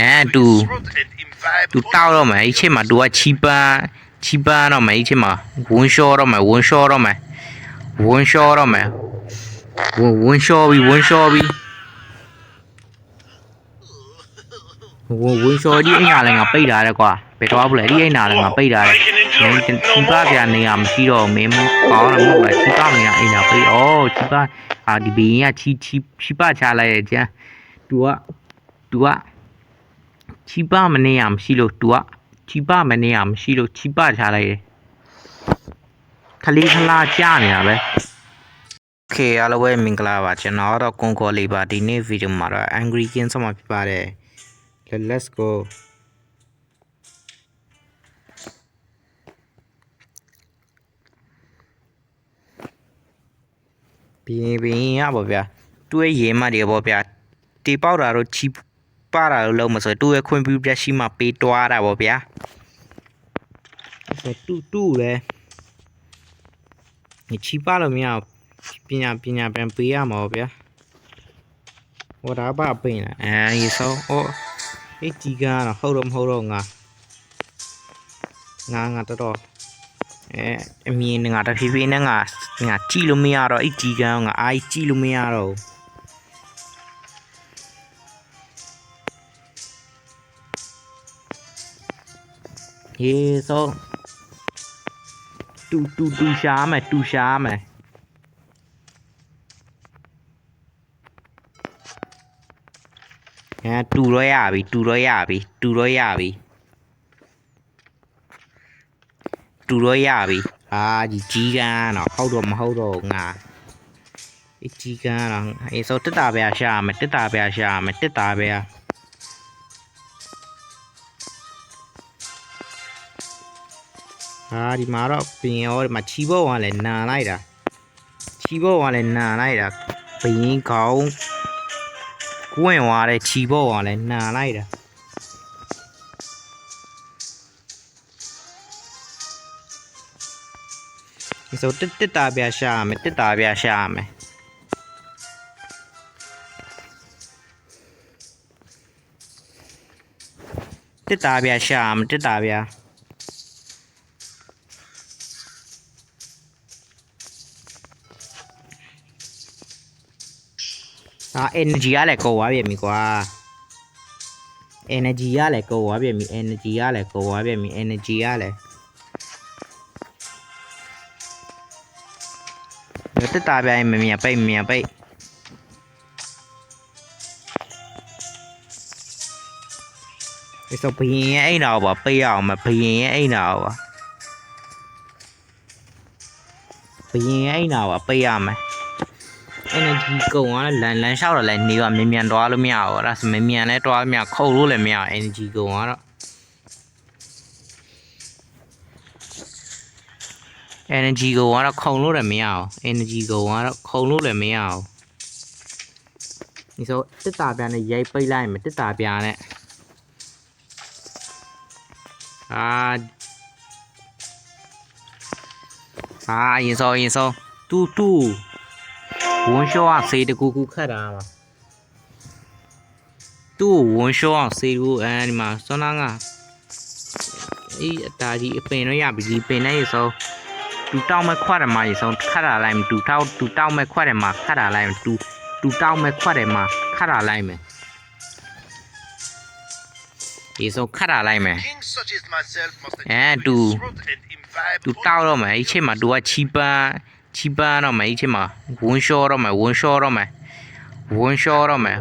အဲ adjust တူ to his throat and imbibe သူတောက်တော့မယ်အဲ့ချိန်မှာသူကချီပန်းချီပန်းတော့မယ်အဲ့ချိန်မှာဝန်းလျှောတော့မယ်ဝန်းလျှောတော့မယ်ဝန်းလျှောတော့မယ်ဝန်းဝန်းလျှောပြီးဝန်းလျှောပြီးဝန်းဝန်းလျှောဒီအိမ်နာလည်းငါပိတ်ထားတယ်ကွာဘယ်တော့ဘူးလဲဒီအိမ်နာလည်းငါပိတ်ထားတယ်မင်းချီပန်းပြနေရမရှိတော့မင်းကောင်းတော့မဟုတ်လားချီပန်းနေရအိမ်နာပိတ်ဩချီပန်းအာဒီဘင်းကချီချီချီပန်းချလိုက်ရဲ့ကျန်သူက သူက ချီပမနေရမရှိလို့ तू ကချီပမနေရမရှိလို့ချီပချလိုက်တယ်ခလေးခလာကြာနေတာပဲโอเคအားလုံးပဲမင်္ဂလာပါကျွန်တော်တော့ကွန်ကောလေးပါဒီနေ့ဗီဒီယိုမှာတော့ Angry King ဆက်မှာဖြစ်ပါတယ် Let- let's go ဘင်းဘင်းရပါဗျာတွဲရေမတွေပေါ့ဗျာတီပေါက်တာတော့ချီ ပါတာလို့လုံးမဆိုတူရဲ့ခွင့်ပြုချက်ရှိမှပေးတွားတာပေါ့ဗျာအဲ့တူတူလေဒီချီပါလို့မရဘူးပညာပညာပြန်ပေးရမှာပေါ့ဗျာဟောဒါပါပင်းလားအဲဒီဆိုဟောအေးကြီးကတော့ဟုတ်တော့မဟုတ်တော့ငါငါငါတော်တော်အဲအမြင်ငါတဖြည်းဖြည်းနဲ့ငါငါကြည့်လို့မရတော့အဲ့ဒီကန်းငါအားကြီးကြည့်လို့မရတော့ဘူး ဟေးဆိုတူတူတူရှာမယ်တူရှာမယ်အဲတူတော့ရပြီတူတော့ရပြီတူတော့ရပြီတူတော့ရပြီအာဒီကြီးကန်းတော့ဟုတ်တော့မဟုတ်တော့ငါအကြီးကန်းတော့အေးဆိုတက်တာပဲရှာမယ်တက်တာပဲရှာမယ်တက်တာပဲ အာဒီမှာတော့ပင်ရောဒီမှာချီဘောကလည်းနာလိုက်တာချီဘောကလည်းနာလိုက်တာဘင်းကောင်းကွင့်သွားတဲ့ချီဘောကလည်းနာလိုက်တာဒီဆိုတက်တက်တာပြရှာရမယ်တက်တာပြရှာရမယ်တက်တာပြရှာရမယ်တက်တာပြ အာ energy ရလည်းကုန်သွားပြန်ပြီကွာ energy ရလည်းကုန်သွားပြန်ပြီ energy ရလည်းကုန်သွားပြန်ပြီ energy ရလည်းတက်တာပြရင်မမြင်ပိတ်မမြင်ပိတ်ဒီဆိုဘရင်ရဲ့အိမ်တော်ပါပိတ်ရအောင်မဘရင်ရဲ့အိမ်တော်ပါဘရင်ရဲ့အိမ်တော်ပါပိတ်ရမယ် energy ကုန်သွားလန်လန်လျှောက်တော့လည်းနေပါမြန်မြန်တွားလို့မရဘူးအဲ့ဒါဆိုမြန်မြန်လည်းတွားမရခုတ်လို့လည်းမရ energy ကုန်သွားတော့ energy ကိုကတော့ခုံလို့လည်းမရအောင် energy ကိုကတော့ခုံလို့လည်းမရအောင်ဒီဆိုတစ်တာပြားနဲ့ရိုက်ပိတ်လိုက်မယ်တစ်တာပြားနဲ့အာအာရင်စောရင်စောတူတူ ဝန်းလျှောအောင်စေးတကူကူခတ်တာပါတူဝန်းလျှောအောင်စေးကူအဲဒီမှာစောနာကအေးအတားကြီးအပင်တော့ရပြီဒီပင်နဲ့ရစောတူတောက်မဲ့ခွက်တယ်မှာရေဆုံးခတ်တာလိုက်မယ်တူတောက်တူတောက်မဲ့ခွက်တယ်မှာခတ်တာလိုက်မယ်တူတူတောက်မဲ့ခွက်တယ်မှာခတ်တာလိုက်မယ်ရေဆုံးခတ်တာလိုက်မယ် Kings such as myself must adjust Eh, to his tu- throat and imbibe တူတောက်တော့မယ်အဲ့ချိန်မှာတူကချီပန်း ချီပန်းတော့မယ်အဲ့ချိန်မှာဝန်းလျှောတော့မယ်ဝန်းလျှောတော့မယ်ဝန်းလျှောတော့မယ်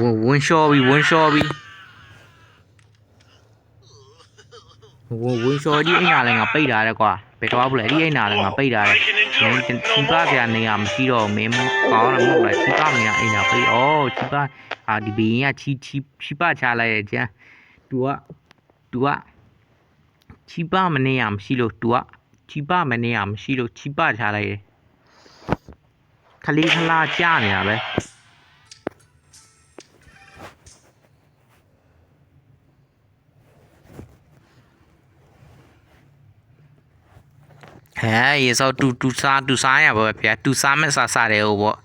ဝန်းဝန်းလျှောပြီးဝန်းလျှောပြီးဝန်းဝန်းလျှောဒီအိမ်နာလည်းငါပိတ်ထားတယ်ကွာဘယ်တော့ဘူးလဲဒီအိမ်နာလည်းငါပိတ်ထားတယ် မင်းချီပါပြနေရမရှိတော့မင်းကောင်းတယ်မဟုတ်လားချီပါမနေရအိမ်သာပြေးဩချီပါအာဒီဘင်းကချီချီချီပါချလိုက်ရဲ့ကျန် तू က तू ကချီပါမနေရမရှိလို့ तू က ချီပါမနေရမရှိလို့ချီပါချလိုက်ရဲ့ခလေးခလာကြာနေတာပဲဟဲ့ရေစောတူတူစားတူစားရပါပဲဗျာတူစားမဲ့စားစားတယ်ဟိုပေါ့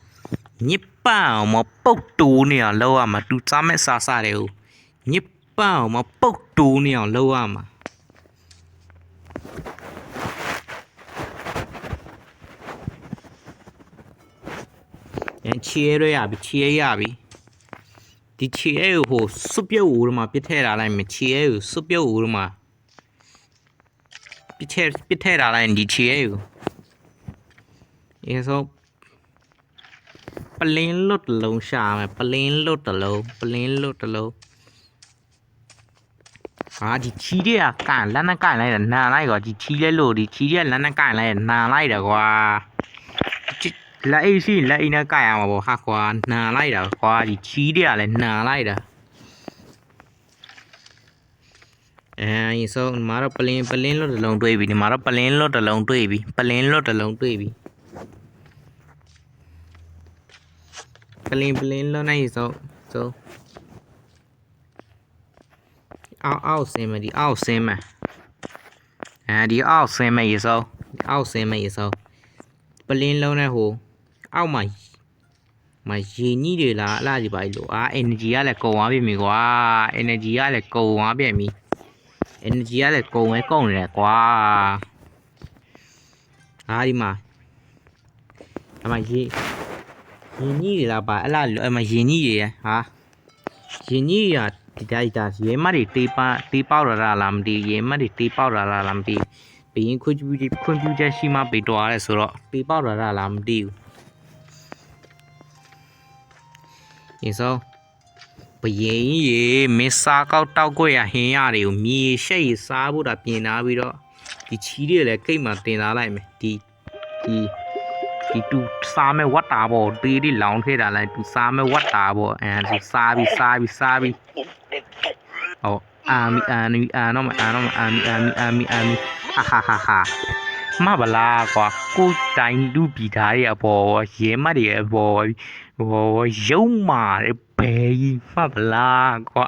ညစ်ပပန့်အောင်မပုတ်တိုးနေအောင်လောက်ရမှာသူစားမဲ့စားစားတယ်ဟိုညစ်ပန့်အောင်မပုတ်တိုးနေအောင်လောက်ရမှာ ရန်ချီရဲရပြီချီရဲရပြီဒီချီရဲကိုဟိုစွပ်ပြုတ်ဦးမှာပြစ်ထည့်ထားလိုက်မယ်ချီရဲကိုစွပ်ပြုတ်ဦးမှာပြစ်ထည့်ပြစ်ထည့်ထားလိုက်ဒီချီရဲကိုအဲဆိုပလင်းလွတ်တစ်လုံးရှာမယ်ပလင်းလွတ်တစ်လုံးပလင်းလွတ်တစ်လုံးအာဒီချီတွေကကန်လက်နဲ့ကန်လိုက်တယ်နာလိုက်ကွာဒီချီလဲလို့ဒီချီတွေကလက်နဲ့ကန်လိုက်တယ်နာလိုက်တယ်ကွာဒီ လက်အိတ်ရှိလက်အိတ်နဲ့ကန်ရမှာပေါ့ဟာကွာနာလိုက်တာကွာဒီချီတွေကလည်းနာလိုက်တာအဲဒီဆိုဒီမှာတော့ပလင်းပလင်းလွတ်တစ်လုံးတွေးပြီဒီမှာတော့ပလင်းလွတ်တစ်လုံးတွေးပြီပလင်းလွတ်တစ်လုံးတွေးပြီပလင်ပလင်လွန်နိုင်စောစောအောက်အောက်ဆင်းမယ်ဒီအောက်ဆင်းမယ်အဲဒီအောက်ဆင်းမယ်ရေစောအောက်ဆင်းမယ်ရေစောပလင်လုံးနဲ့ဟို အောက်မှာမရေညိတွေလားအလားဒီပါလို့အာ energy ကလည်းကုန်သွားပြီကွာ energy ကလည်းကုန်သွားပြန်ပြီ energy ကလည်းကုန်ဝဲကုန်နေတယ်ကွာအာဒီမှာအမရေရင်ကြီးတွေလားပါအဲ့လားအမရင်ကြီးတွေရဟာရင်ကြီးရဒီတိုင်းဒါရေမတ်တွေတေးပါတေးပေါက်ရတာလားမသိရေမတ်တွေတေးပေါက်ရတာလားမသိဘရင်ခွန်ပြူခွန်ပြူချက်ရှိမှပေးတော်ရဲဆိုတော့တေးပေါက်ရတာလားမသိဘူး ဒီဆိုဘရင်ရေမင်းစားကောက်တောက်ခွေရဟင်းရတွေကိုမြေရှက်ရစားဖို့တာပြင်လာပြီးတော့ဒီချီးတွေလည်းကိတ်မှတင်လာလိုက်မယ်ဒီဒီဒီတူစားမဲ့ဝတ်တာပေါ့တေးဒီလောင်းထဲတာလိုက်တူစားမဲ့ဝတ်တာပေါ့အဲဒီစားပြီးစားပြီးစားပြီးဟောအာမီအာမီအာနော်မအာနော်မအာမီအာမီအာမီအာမီဟာဟာဟာဟာ မဗလားကွာကိုတိုင်းလူပြည်သားရဲ့အပေါ်ရဲမတ်ရဲ့အပေါ်ဟိုရုံမာတဲ့ဘယ်ကြီးမဗလားကွာ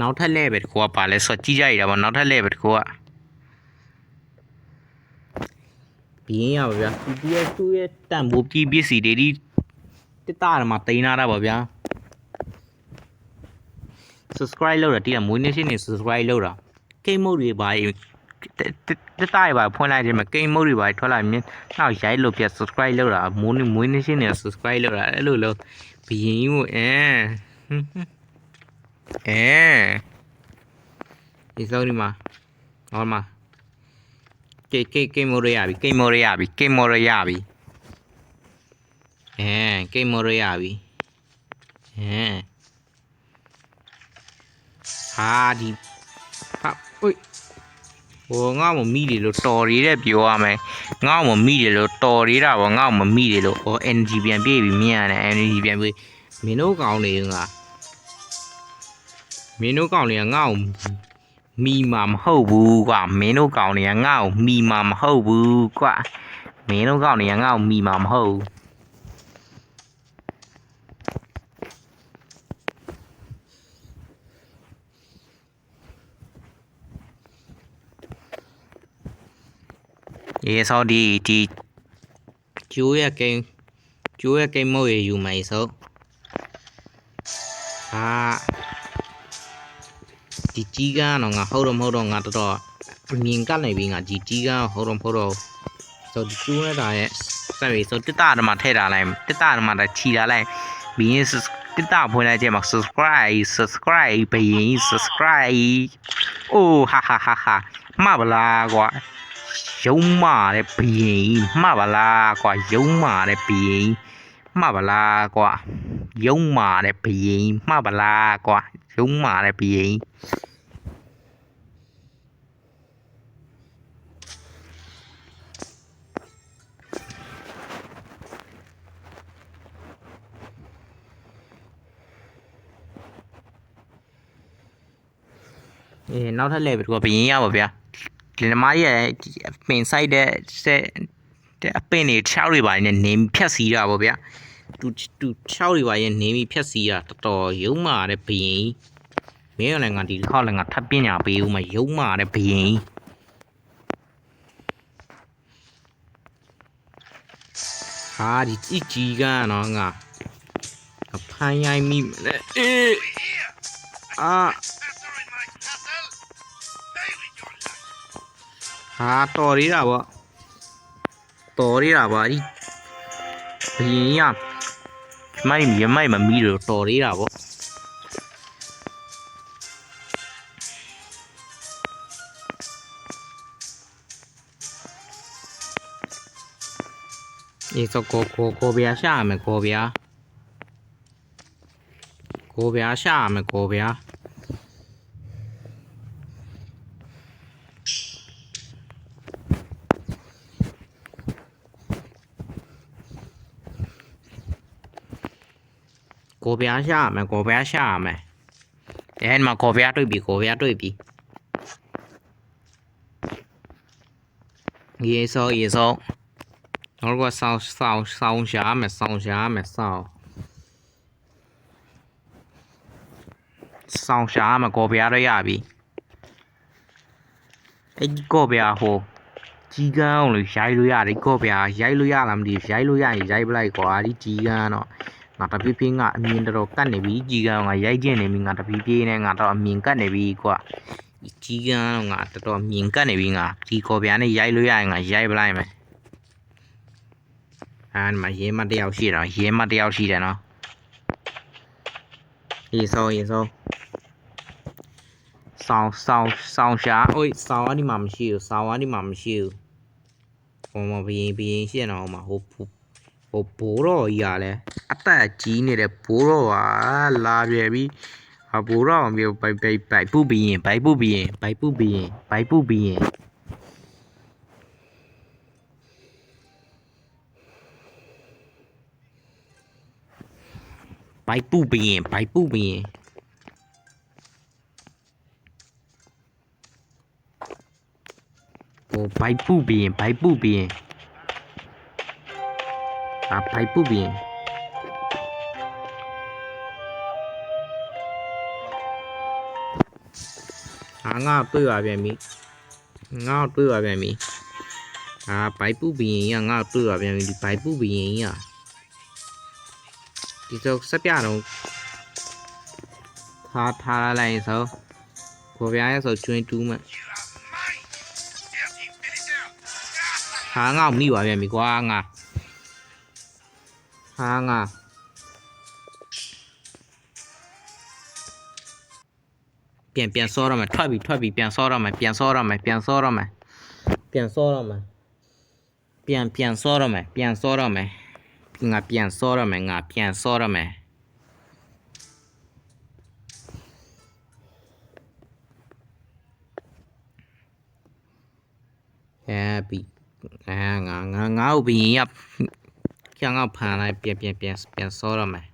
နောက်ထပ်လဲပဲတကူကပါလဲဆိုတော့ကြီးကြရတာပေါ့နောက်ထပ်လဲပဲတကူကပြင်းရပါဗျာဒီရဲ့သူ့ရဲ့တန်ဖိုးကြီးပစ္စည်းတွေဒီ တက်တာမှာတင်လာတာပါဗျာ subscribe လုပ်တာတိရမွေးနေ့ရှင်းနေ subscribe လုပ်တာ game mode တွေပါတက်တာပါဖွင့်လိုက်ခြင်းမှာ game mode တွေပါထွက်လာမြင်နောက်ရိုက်လို့ပြ subscribe လုပ်တာမွေးနေ့မွေးနေ့ရှင်းနေ subscribe လုပ်တာအဲ့လိုလို့ဘယင်းကြီးကိုအဲအဲဒီစောင်းဒီမှာဟောမှာကေကေ game mode ရပြီ game mode ရပြီ game mode ရပြီ အဲ game mode ရပြီအဲဟာဒီဟာဥိဟိုငါ့မမိတယ်လို့တော်ရီတဲ့ပြောရမယ်ငါ့မမိတယ်လို့တော်ရီတာပေါ့ငါ့မမိတယ်လို့ဟော energy ပြန်ပြေးပြီမြင်ရတယ် energy ပြန်ပြေးမင်းတို့ကောင်းနေငါမင်းတို့ကောင်းနေငါ့ကိုမိမှာမဟုတ်ဘူးကွာမင်းတို့ကောင်းနေငါ့ကိုမိမှာမဟုတ်ဘူးကွာမင်းတို့ကောင်းနေငါ့ကိုမိမှာမဟုတ်ဘူး ရေဆောဒီဒီကျိုးရဲ့ကိန်းကျိုးရဲ့ကိန်းမို့ရယူမယ်ဆိုဟာဒီကြီးကတော့ငါဟုတ်တော့မဟုတ်တော့ငါတော်တော်မြင်ကပ်နေပြီငါဒီကြီးကဟုတ်တော့မဟုတ်တော့ဆိုဒီကျိုးရတာရဲ့ဆက်ပြီးဆိုတစ်တာတမှာထည့်ထားလိုက်တစ်တာတမှာချီထားလိုက်ဘင်းတစ်တာဖွင့်လိုက်ကြမှာ subscribe subscribe ဘင်း subscribe အိုးဟာဟာဟာဟာမဗလားကွာရုံးမာတဲ့ဘယင်မှတ်ပါလားကွာ ရုံးမာတဲ့ဘယင်မှတ်ပါလားကွာရုံးမာတဲ့ဘယင်မှတ်ပါလားကွာရုံးမာတဲ့ဘယင်အေးနောက်ထပ်လဲပဲသူကဘယင်ရပါဗျာ ဒီနမကြီးရဲ့ပင်ဆိုင်တဲ့တဲ့အပင်တွေ6တွေပါနေနေဖြတ်စီးတာပေါ့ဗျာသူသူ6တွေပါရဲ့နေပြီးဖြတ်စီးတာတော်တော်ရုံးမာတဲ့ဘရင်မင်းကလည်းငါဒီတစ်ခေါက်လည်းငါထပ်ပညာပေးဦးမရုံမာတဲ့ဘယင်ဟာဒီကြည့်ကြည့်ကနော်ငါအဖမ်းရိုင်းမိမလဲအေး Here! အာ ဟာတော်ရတာပေါ့တော်ရတာပေါ့ဒီဘယင်ရမိုက်မြမိုက်မမီတော့တော်ရတာပေါ့အေးဆိုကိုကိုကိုဗျာရှာရမယ်ကိုဗျာကိုဗျာရှာရမယ်ကိုဗျာ ကိုဗျာရှာရမယ်ကိုဗျာရှာရမယ်အဲ့မှာကိုဗျာတွေ့ပြီကိုဗျာတွေ့ပြီရေစောရေစောနောက်တစ်ခုကစောင်းစောင်းစောင်းရှာမယ်စောင်းရှာမယ်စောင်းစောင်းရှာမယ်ကော်ပြားတော့ရပြီအဲ့ဒီကော်ပြားဟိုကြီးကန်းအောင်လို့ရိုက်လို့ရတယ်ကော်ပြားရိုက်လို့ရလားမသိဘူးရိုက်လို့ရရင်ရိုက်ပလိုက်ကွာဒီကြီးကန်းတော့ ငါတပြည့်ပြင်းကအမြင်တော်တော်ကတ်နေပြီကြီးကန်းကရိုက်ကျင်နေပြီငါတပြည့်ပြင်းနဲ့ငါတော့အမြင်ကတ်နေပြီကွာဒီကြီးကန်းတော့ငါတော်တော်မြင်ကတ်နေပြီငါဒီကော်ပြားနဲ့ရိုက်လို့ရရင်ငါရိုက်ပလိုက်မယ်အဲ့ဒီမှာရဲမတစ်ယောက်ရှိတော့ရဲမတစ်ယောက်ရှိတယ်နော်ရေစောရေစောဆောင်းဆောင်းဆောင်းရှာအိုးဆောင်းအဒီမှာမရှိဘူးဆောင်းအဒီမှာမရှိဘူးဟိုမှာဘယင်ဘယင်ရှိနေတော့မှာဟိုဟိုဟိုဘိုးတော်ကြီးကလ ည်းအသက်ကြီးနေတဲ့ဘိုးတော်ကလာပြပြီဟာဘိုးတော်ကမျိုးဘိုက်ဘိုက်ဘိုက်ပူဘယင်ဘိုက်ပူဘယင်ဘိုက်ပူဘယင်ဘိုက်ပူဘယင်ဘိုက်ပူဘရင်ဘိုက်ပူဘရင်ဟိုဘိုက်ပူဘရင်ဘိုက်ပူဘရင်အာဘိုက်ပူ အာငါတွေ့ပါပြန်ပြီငါတွေ့ပါပြန်ပြီအာဘိုက်ပူဘရင်ကငါတွေ့ပါပြန်ပြီဒီဘိုက်ပူဘရင်ကဒီတော့စက်ပြတော့ထားထားလိုက်ရင်ဆိုကိုဗျာရဲ့ဆိုကျွင်းတူးမှ You are mine! Dirty villager! ဟာငါ့ကိုမိပါပြန်ပြီကွာငါဟာငါ ပြန်ပြန်စောရမယ်ထွက်ပြီထွက်ပြီပြန်စောရမယ်ပြန်စောရမယ်ပြန်စောရမယ်ပြန်စောရမယ်ပြန်ပြန်စောရမယ်ပြန်စောရမယ်ငါပြန်စောရမယ်ငါပြန်စောရမယ် happy အဲငါငါငါ့ကိုဘရင်ရကျန်ကဖန်လိုက်ပြန်ပြန်ပြန်ပြန်စောရမယ်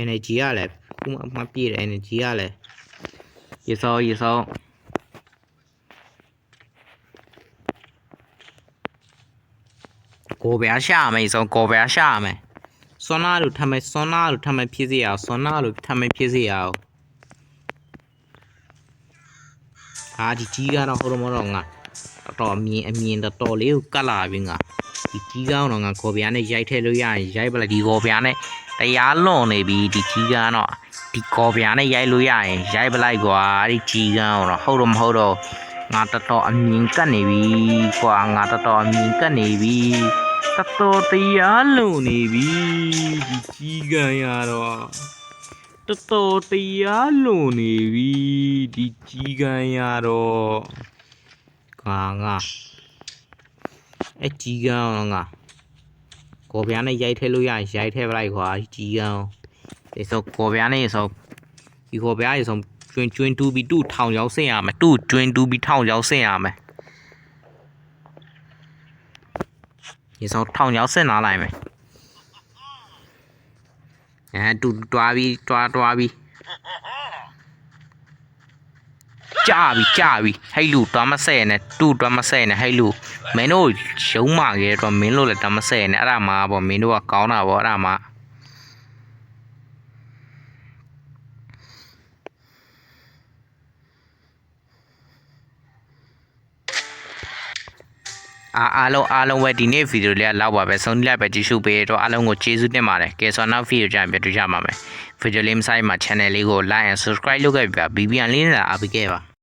energy ရလဲခုမှမပြည့်တဲ့ energy ရလဲရေစောရေစောကိုဗျာရှာမယ်ဆိုကိုဗျာရှာမယ်ဆွမ်းနာလို့ထမ်းမယ်ဆွမ်းနာလို့ထမ်းမယ်ဖြစ်စေရအောင်ဆွမ်းနာလို့ထမ်းမယ်ဖြစ်စေရအောင်အာဒီကြီးကတော့ဟိုတော့မတော့ငါတော်တော်အမြင်အမြင်တော်တော်လေးကိုကတ်လာပြီငါဒီကြီးကတော့ငါကော်ဗျာနဲ့ရိုက်ထည့်လို့ရရင်ရိုက်ပလိုက်ဒီကော်ဗျာနဲ့ တရားလွန်နေပြီဒီကြီးကတော့ဒီကော်ဗျာနဲ့ရိုက်လို့ရရင်ရိုက်ပလိုက်ကွာဒီကြီးကတော့ဟုတ်တော့မဟုတ်တော့ငါတော်တော်အမြင်ကတ်နေပြီကွာငါတော်တော်အမြင်ကတ်နေပြီတတော်တရားလုံနေပြီဒီကြီးကံရတော့တတော်တရားလုံနေပြီဒီကြီးကံရတော့ငါငါအကြီးကံတော့ငါ ကိုဗျာနဲ့ရိုက်ထဲလို့ရရင်ရိုက်ထဲပလိုက်ခွာဒီကြီးကံဒီဆိုကိုဗျာနဲ့ဆိုဒီကိုဗျာရေဆိုကျွင်းကျွင်းတူပြီးတူထောင်ရောက်ဆင်ရမယ်တူကျွင်းတူပြီးထောင်ရောက်ဆင်ရမယ်ရေစောထောင်ချောက်ဆင်လာလိုက်မယ်အဲတူတွားပြီးတွားတွားပြီး ကြာပြီကြာပြီဟဲ့လူတော့မဆဲနဲ့တူတော့မဆဲနဲ့ဟဲ့လူမင်းတို့ရုံးမာခဲ့တော့မင်းတို့လည်းတော့မဆဲနဲ့အဲ့ဒါမှပေါ့မင်းတို့ကကောင်းတာပေါ့အဲ့ဒါမှအားအားလုံးအားလုံးပဲဒီနေ့ဗီဒီယိုလေးကလောက်ပါပဲဆုံးဖြတ်ပဲကြည့်ရှုပေးတော့အားလုံးကိုကျေးဇူးတင်ပါတယ်ကဲဆိုတော့နောက်ဗီဒီယိုကြရင်ပြန်တွေ့ကြပါမယ်ဗီဒီယိုလေးမဆိုင်မှာ channel လေးကို like and subscribe လုပ်ခဲ့ပြပါ BBN လေးနဲ့အားပေးခဲ့ပါ